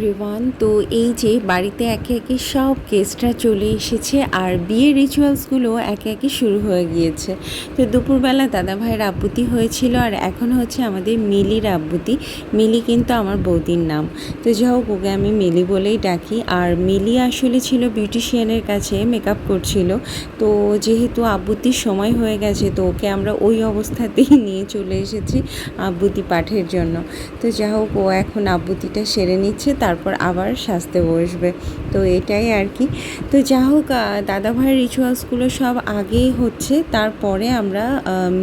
Everyone তো এই যে বাড়িতে একে একে সব গেস্টরা চলে এসেছে আর বিয়ের রিচুয়ালসগুলো একে একে শুরু হয়ে গিয়েছে। তো দুপুরবেলা দাদা ভাইয়ের আব্বুতি হয়েছিল আর এখন হচ্ছে আমাদের মিলির আব্বুতি মিলি কিন্তু আমার বৌদির নাম। তো যাই হোক, ওকে আমি মিলি বলেই ডাকি। আর মিলি আসলে ছিল বিউটিশিয়ানের কাছে মেকআপ করছিল। তো যেহেতু আব্বুতির সময় হয়ে গেছে, তো ওকে আমরা ওই অবস্থাতেই নিয়ে চলে এসেছি আব্বুতি পাঠের জন্য। তো যাই হোক, ও এখন আব্বুতিটা সেরে নিচ্ছে। তারপর আবার সাজতে বসবে। তো এটাই আর কি। তো যা হোক আহ, দাদা ভাইয়ের রিচুয়ালসগুলো সব আগেই হচ্ছে তারপরে আমরা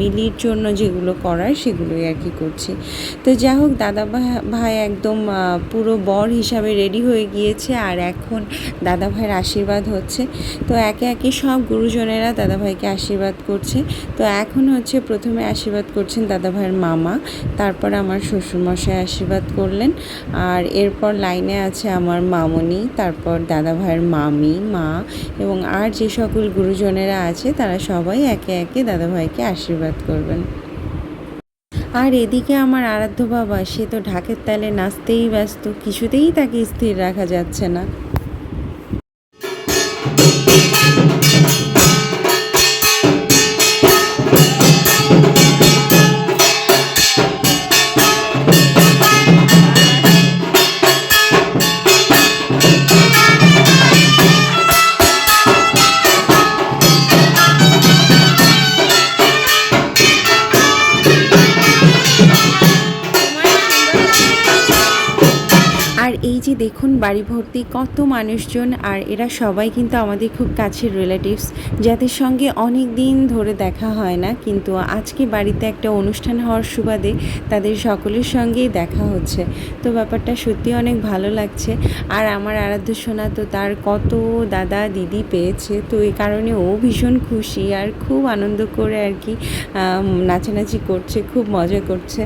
মিলির জন্য যেগুলো করার সেগুলোই আর কি করছি। তো যা হোক দাদা ভাই একদম পুরো বর হিসাবে রেডি হয়ে গিয়েছে আর এখন দাদা ভাইয়ের আশীর্বাদ হচ্ছে। তো একে একে সব গুরুজনেরা দাদা ভাইকে আশীর্বাদ করছে। তো এখন হচ্ছে প্রথমে আশীর্বাদ করছেন দাদা ভাইয়ের মামা তারপর আমার শ্বশুরমশাই আশীর্বাদ করলেন। আর এরপর লাইনে আছে আমার মামনি তারপর দাদা ভাইয়ের মামি, মা এবং আর যে সকল গুরুজনেরা আছে, তারা সবাই একে একে দাদা ভাইকে আশীর্বাদ করবেন। আর এদিকে আমার আরাধ্য বাবা, সে তো ঢাকের তালে নাচতেই ব্যস্ত, কিছুতেই তাকে স্থির রাখা যাচ্ছে না। দেখুন বাড়ি ভর্তি কত মানুষজন আর এরা সবাই কিন্তু আমাদের খুব কাছের রিলেটিভস যাদের সঙ্গে অনেক দিন ধরে দেখা হয় না। কিন্তু আজকে বাড়িতে একটা অনুষ্ঠান হওয়ার সুবাদে তাদের সকলের সঙ্গেই দেখা হচ্ছে। তো ব্যাপারটা সত্যি অনেক ভালো লাগছে। আর আমার আরাধ্য সোনা তো তার কত দাদা দিদি পেয়েছে। তো এই কারণে ও ভীষণ খুশি আর খুব আনন্দ করে আর কি নাচানাচি করছে, খুব মজা করছে।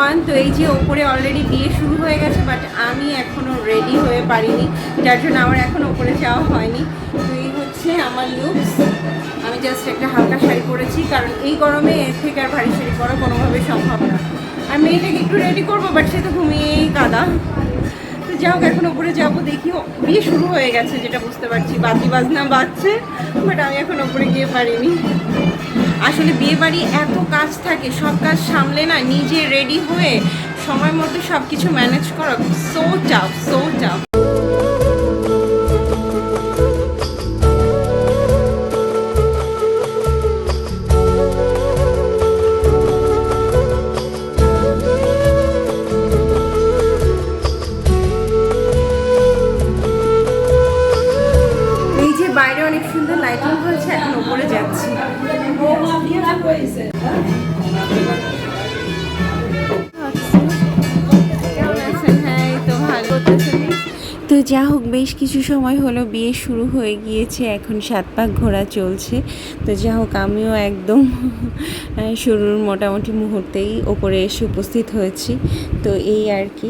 এভরিওয়ান তো এই যে ওপরে অলরেডি বিয়ে শুরু হয়ে গেছে বাট আমি এখনও রেডি হয়ে পারিনি। যার জন্য আমার এখন ওপরে যাওয়া হয়নি। তো এই হচ্ছে আমার লুকস আমি জাস্ট একটা হালকা শাড়ি পরেছি, কারণ এই গরমে এর থেকে আর ভারী শাড়ি পরা কোনোভাবে সম্ভব না। আর মেয়েটাকে একটু রেডি করব বাট সে তো ঘুমিয়েই কাদা। তো যাই হোক, এখন ওপরে যাব, দেখি বিয়ে শুরু হয়ে গেছে, যেটা বুঝতে পারছি। বাজি বাজনা বাজছে বাট আমি এখন ওপরে গিয়ে পারিনি। আসলে বিয়ে বাড়ি এত কাজ থাকে, সব কাজ সামলে না, নিজে রেডি হয়ে সময় মতো সব কিছু ম্যানেজ করা সো চাপ সো টাফ যা হোক, বেশ কিছু সময় হলো, বিয়ে শুরু হয়ে গিয়েছে, এখন সাত পাক ঘোরা চলছে। তো যা হোক, আমিও একদম শুরুর মোটামুটি মুহূর্তেই ওপরে এসে উপস্থিত হয়েছি। তো এই আর কি।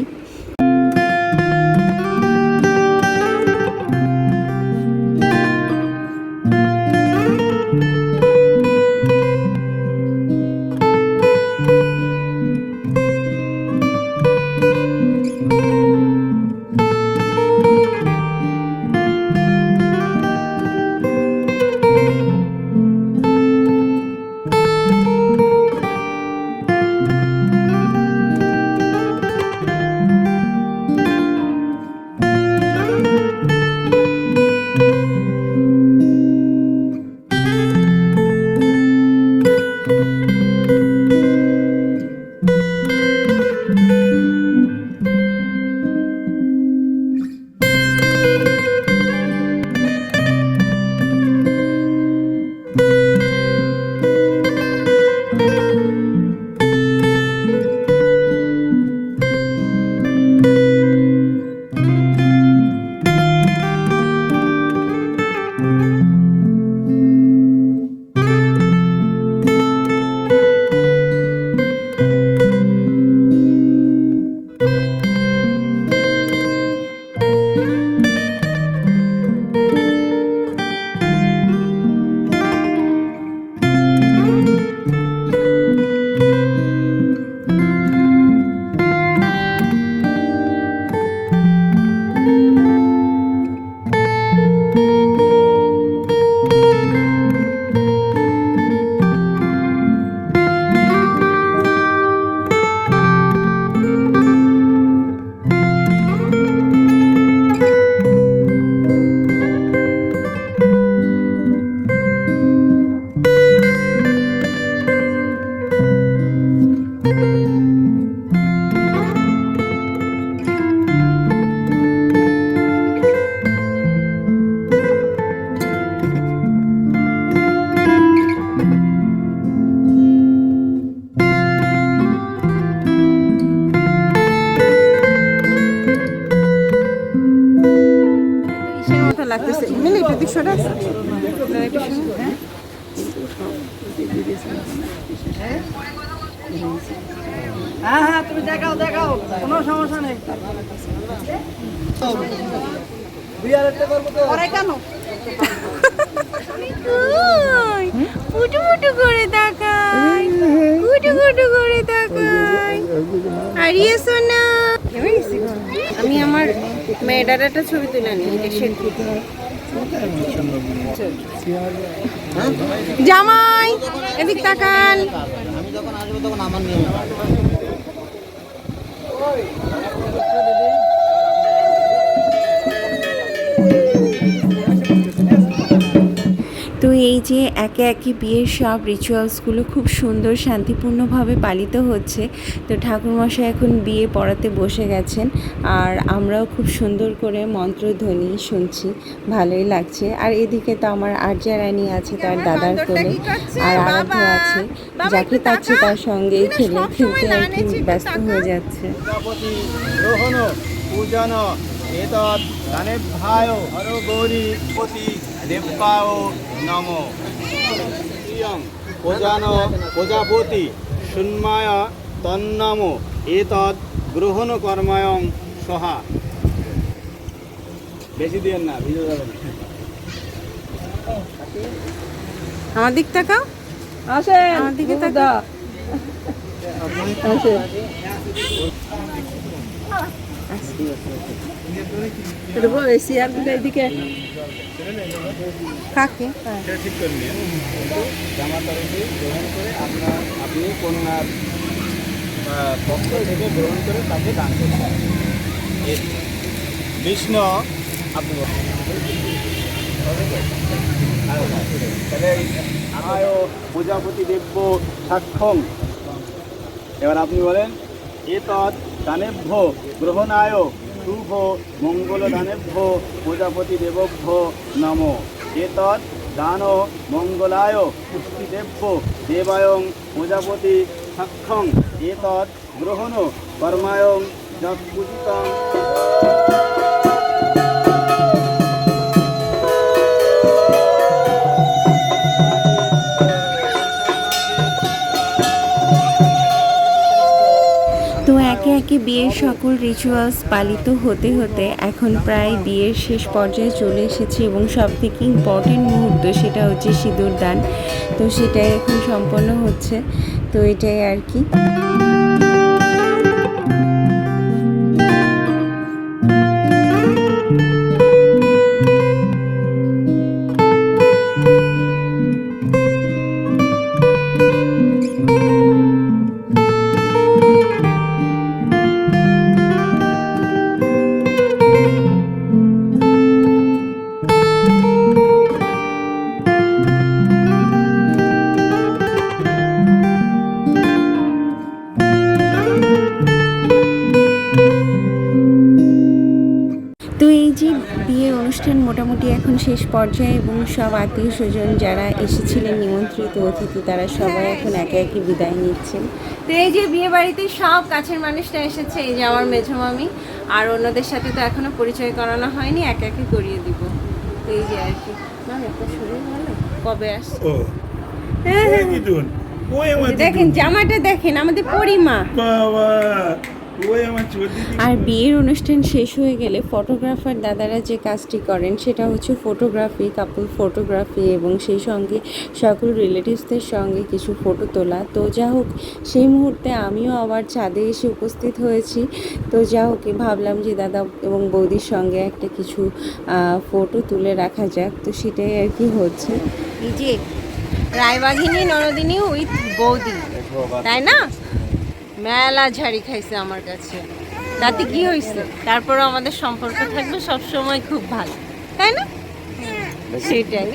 লাগতেছে। মিলি একটু আসো। হ্যাঁ। হ্যাঁ তুমি দেখাও দেখাও কোনো সমস্যা নেই। দুই হাজার করব তো ওরাই কেন? ফুটু ফুটু করে তাকাই ফুটু ফুটু করে তাকাই আর ইয়ে সোনা। আমি আমার মেয়েটার একটা ছবি তুলে নিই জামাই, এদিক তাকান। আমি যখন আসব তখন আমার নিয়ে এই যে একে একে বিয়ের সব রিচুয়ালসগুলো খুব সুন্দর শান্তিপূর্ণভাবে পালিত হচ্ছে। তো ঠাকুরমশাই এখন বিয়ে পড়াতে বসে গেছেন আর আমরাও খুব সুন্দর করে মন্ত্রধ্বনি শুনছি। ভালোই লাগছে। আর এদিকে তো আমার আর্যা রানী আছে তার দাদার কোলে আর আরাধ্য আছে। যাকে পাচ্ছে তার সঙ্গেই খেলে খেলতে আর কি ব্যস্ত হয়ে যাচ্ছে। পূজন এতৎ ধনেভ্যায় হর গৌরী পতি দেব্যায় নম প্রজান প্রজাপতি সুন্মায় তন্নম এতৎ গ্রহণ কর্মায়ং সহা বেশি দিয়েন না ভিজে যাবে না আমার দিক তাকাও। আসেন আমার দিকে। তাকাও। আসেন। এদিকে। কাকে সেটা ঠিক করে নিন জামা তরফে গ্রহণ করে আপনার আপনি কন্যার পক্ষ থেকে গ্রহণ করে তাকে দান এ- বিষ্ণু, আপনি প্রজাপতি দেব্য সাক্ষম। এবার আপনি বলেন এতৎ দানেভ্য গ্রহণায় শুভ মঙ্গল দানেভ্য প্রজাপতি দেবভ্য নম। এতৎ দান মঙ্গলায় পুষ্টিদেভ্য দেবায়ং প্রজাপতি সাক্ষং। এতৎ গ্রহণ কর্মায়ং যৎপূজিতং একে বিয়ের সকল রিচুয়ালস পালিত হতে হতে এখন প্রায় বিয়ের শেষ পর্যায়ে চলে এসেছে এবং সব থেকে ইম্পর্টেন্ট মুহূর্ত সেটা হচ্ছে সিঁদুর দান। তো সেটাই এখন সম্পন্ন হচ্ছে। তো এটাই আর কি। সব আত্মীয় স্বজন যারা এসেছিলেন নিমন্ত্রিত অতিথি তারা সবাই এখন একে একে বিদায় নিচ্ছেন। তো এই যে বিয়ে বাড়িতে সব কাছের মানুষটা এসেছে এই যে আমার মেঝো মামি আর অন্যদের সাথে তো এখনও পরিচয় করানো হয়নি একে একে করিয়ে দিব। তো এই যে আর কি। শরীর ভালো? কবে আসছে? ও হ্যাঁ, হ্যাঁ, আমার দেখেন জামাটা দেখেন আমাদের পরিমা। বাবা! আর বিয়ের অনুষ্ঠান শেষ হয়ে গেলে ফটোগ্রাফার দাদারা যে কাজটি করেন সেটা হচ্ছে ফটোগ্রাফি কাপল ফটোগ্রাফি এবং সেই সঙ্গে সকল রিলেটিভসদের সঙ্গে কিছু ফটো তোলা। তো যা হোক সেই মুহূর্তে আমিও আবার ছাদে এসে উপস্থিত হয়েছি। তো যা হোক ভাবলাম যে দাদা এবং বৌদির সঙ্গে একটা কিছু ফটো তুলে রাখা যাক। তো সেটাই আর কি হচ্ছে। এই যে রায়বাঘিনী নরদিনী উইথ বৌদি তাই না? মেলা ঝাড়ি খাইছে আমার কাছে। তাতে কি হয়েছে তারপরও আমাদের সম্পর্ক থাকবে সব সময় খুব ভালো। তাই না? সেটাই।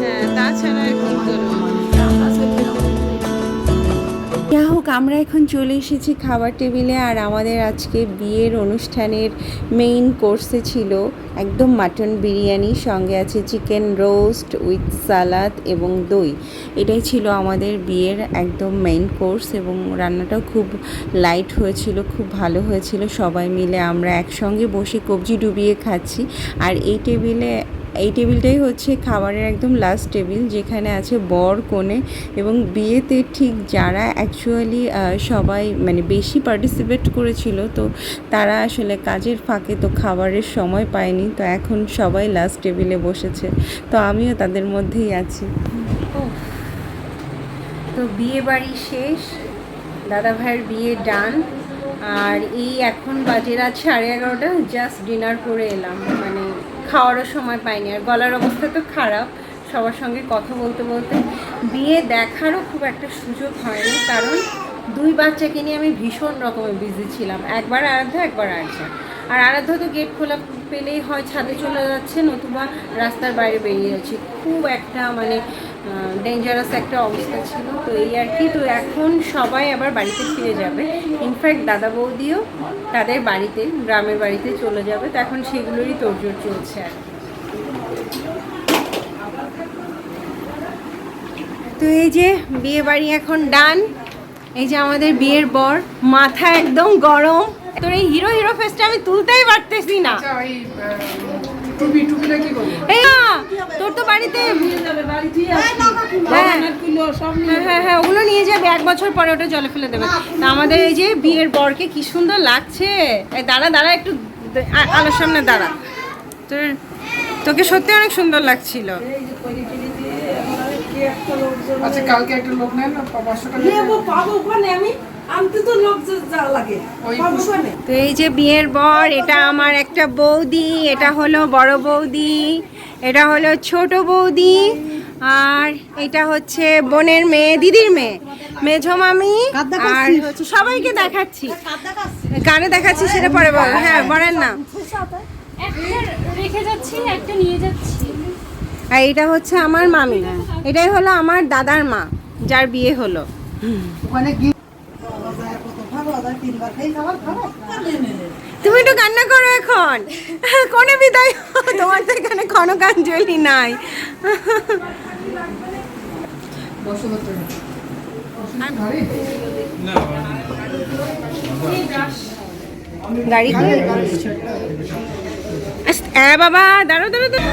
হ্যাঁ, তাছাড়া আমরা এখন চলে এসেছি খাবার টেবিলে আর আমাদের আজকে বিয়ের অনুষ্ঠানের মেইন কোর্সে ছিল একদম মাটন বিরিয়ানি, সঙ্গে আছে চিকেন রোস্ট উইথ সালাদ এবং দই। এটাই ছিল আমাদের বিয়ের একদম মেইন কোর্স এবং রান্নাটাও খুব লাইট হয়েছিল, খুব ভালো হয়েছিল। সবাই মিলে আমরা একসঙ্গে বসে কবজি ডুবিয়ে খাচ্ছি। আর এই টেবিলে এই টেবিলটাই হচ্ছে খাবারের একদম লাস্ট টেবিল যেখানে আছে বর, কনে এবং বিয়েতে ঠিক যারা অ্যাকচুয়ালি সবাই মানে বেশি পার্টিসিপেট করেছিল, তো তারা আসলে কাজের ফাঁকে তো খাবারের সময় পায়নি, তো এখন সবাই লাস্ট টেবিলে বসেছে, তো আমিও তাদের মধ্যেই আছি। তো বিয়ে বাড়ি শেষ, দাদা ভাইয়ের বিয়ে ডান আর এই এখন বাজে রাত সাড়ে এগারোটা জাস্ট ডিনার করে এলাম মানে খাওয়ারও সময় পাইনি। আর গলার অবস্থা তো খারাপ, সবার সঙ্গে কথা বলতে বলতে। বিয়ে দেখারও খুব একটা সুযোগ হয়নি, কারণ দুই বাচ্চাকে নিয়ে আমি ভীষণ রকমের বিজি ছিলাম। একবার আরাধ্য, একবার আর্যা। আর আরাধ্য তো গেট খোলা পেলেই হয় ছাদে চলে যাচ্ছে নতুবা রাস্তার বাইরে বেরিয়ে যাচ্ছে। খুব একটা মানে ডেঞ্জারাস একটা অবস্থা ছিল। তো এই আর কি, তো এখন সবাই আবার বাড়িতে ফিরে যাবে। ইনফ্যাক্ট দাদা বৌদিও তাদের বাড়িতে, গ্রামের বাড়িতে চলে যাবে। তো এখন সেগুলোরই তোড়জোড় চলছে আর। তো এই যে বিয়ে বাড়ি এখন ডান এই যে আমাদের বিয়ের বর, মাথা একদম গরম। তোর এই হিরো হিরো ফেসটা আমি তুলতেই পারতেছি না। না, তোর তো বাড়িতে হ্যাঁ হ্যাঁ। হ্যাঁ হ্যাঁ ওগুলো নিয়ে যাবে এক বছর পরে ওটা জলে ফেলে দেবে। তা আমাদের এই যে বিয়ের বরকে কি সুন্দর লাগছে। এই দাঁড়া দাঁড়া একটু আলোর সামনে দাঁড়া। তোর তোকে সত্যি অনেক সুন্দর লাগছিল। আচ্ছা কালকে একটা লোক নেন পাঁচশো টাকা পাবো ওখানে আমি। তো এই যে বিয়ের বর এটা আমার একটা বৌদি এটা হলো বড় বৌদি এটা হলো ছোট বৌদি আর এটা হচ্ছে বোনের মেয়ে দিদির মেয়ে। মেঝো মামি আর সবাইকে দেখাচ্ছি। কানে দেখাচ্ছি সেটা পরে বল হ্যাঁ বলেন না। রেখে যাচ্ছি একটা নিয়ে যাচ্ছি। আর এটা হচ্ছে আমার মামি। এটাই হলো আমার দাদার মা যার বিয়ে হলো। ওখানে তুমি একটু কান্না করো এখন। কোনে বিদায়? তোমার তো এখানে ক্ষণকাঞ্জলি নাই। গাড়ি করে হ্যাঁ বাবা দাঁড়ো দাঁড়ো দাঁড়ো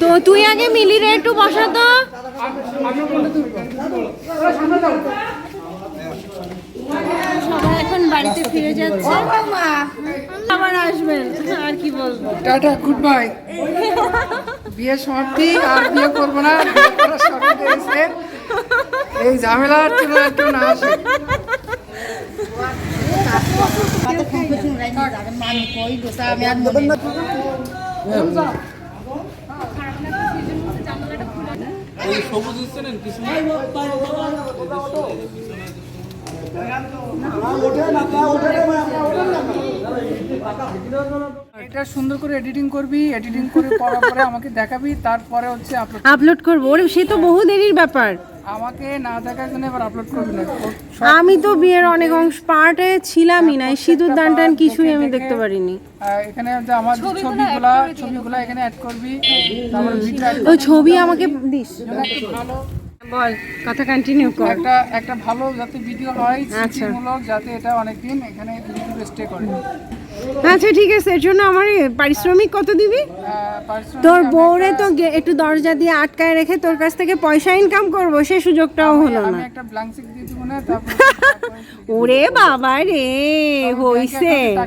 তো তুই আগে মিলি রে একটু বসা তো। সবাই এখন বাড়িতে ফিরে যাচ্ছে। আবার আসবেন আর কি বলব। টাটা গুড বাই বিয়ে সমাপ্তি আর বিয়ে করব না এই জন্য একটু না আসে। এটা সুন্দর করে এডিটিং করবি এডিটিং করে করার পরে আমাকে দেখাবি, তারপরে হচ্ছে আপলোড করব। সে তো বহু দেরির ব্যাপার। আমাকে না দেখার জন্য এবার আপলোড করবি না। আমি তো বিয়ের অনেক অংশ পার্টে ছিলামই না সিঁদুর দান টান কিছুই আমি দেখতে পারিনি। এখানে যে আমার যে ছবিগুলা ছবিগুলা এখানে অ্যাড করবি তারপরে ভিডিও ওই ছবি আমাকে দিস। একটা ভালো বল কথা কন্টিনিউ কর। একটা একটা ভালো যাতে ভিডিও হয় আচ্ছা। যাতে এটা অনেকদিন এখানে ইউটিউবে স্টে করে। আচ্ছা ঠিক আছে এর জন্য আমার পারিশ্রমিক কত দিবি? তোর বউরে তো একটু দরজা দিয়ে আটকায় রেখে তোর কাছ থেকে পয়সা ইনকাম করব সে সুযোগটাও হলো না। ওরে বাবা রে হইছে।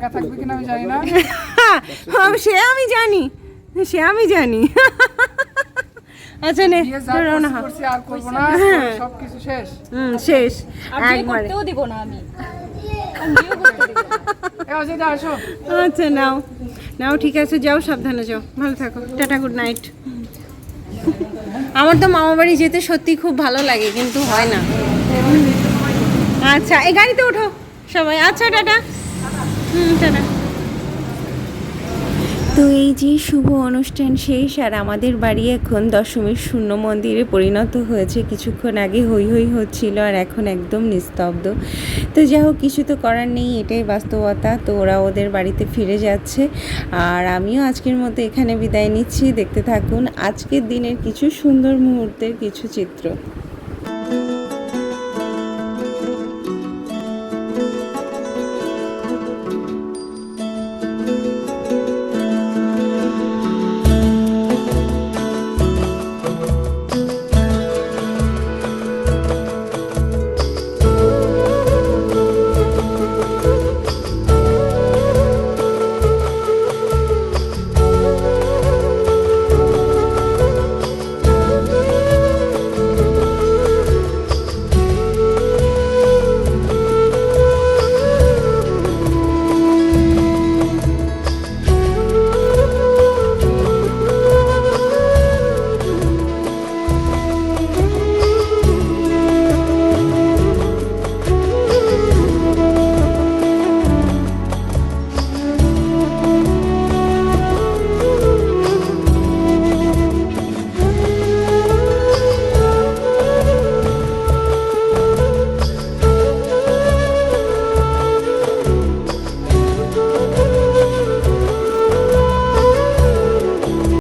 হ্যাঁ, সে আমি জানি সে আমি জানি। আচ্ছা নে বিয়ে রওনা হ। আর করব না সব কিছু শেষ। হুম শেষ। একবারে। করতেও দিব না আমি। আচ্ছা নাও। নাও ঠিক আছে যাও সাবধানে যাও। ভালো থাকো। Tata good night. আমার তো মামা বাড়ি যেতে সত্যি খুব ভালো লাগে কিন্তু হয় না। আচ্ছা এই গাড়িতে ওঠো সবাই। আচ্ছা টাটা। হুম টাটা। তো এই যে শুভ অনুষ্ঠান শেষ আর আমাদের বাড়ি এখন দশমীর শূন্য মন্দিরে পরিণত হয়েছে। কিছুক্ষণ আগে হই হই হচ্ছিল আর এখন একদম নিস্তব্ধ। তো যাই হোক, কিছু তো করার নেই, এটাই বাস্তবতা। তো ওরা ওদের বাড়িতে ফিরে যাচ্ছে। আর আমিও আজকের মতো এখানে বিদায় নিচ্ছি। দেখতে থাকুন আজকের দিনের কিছু সুন্দর মুহূর্তের কিছু চিত্র।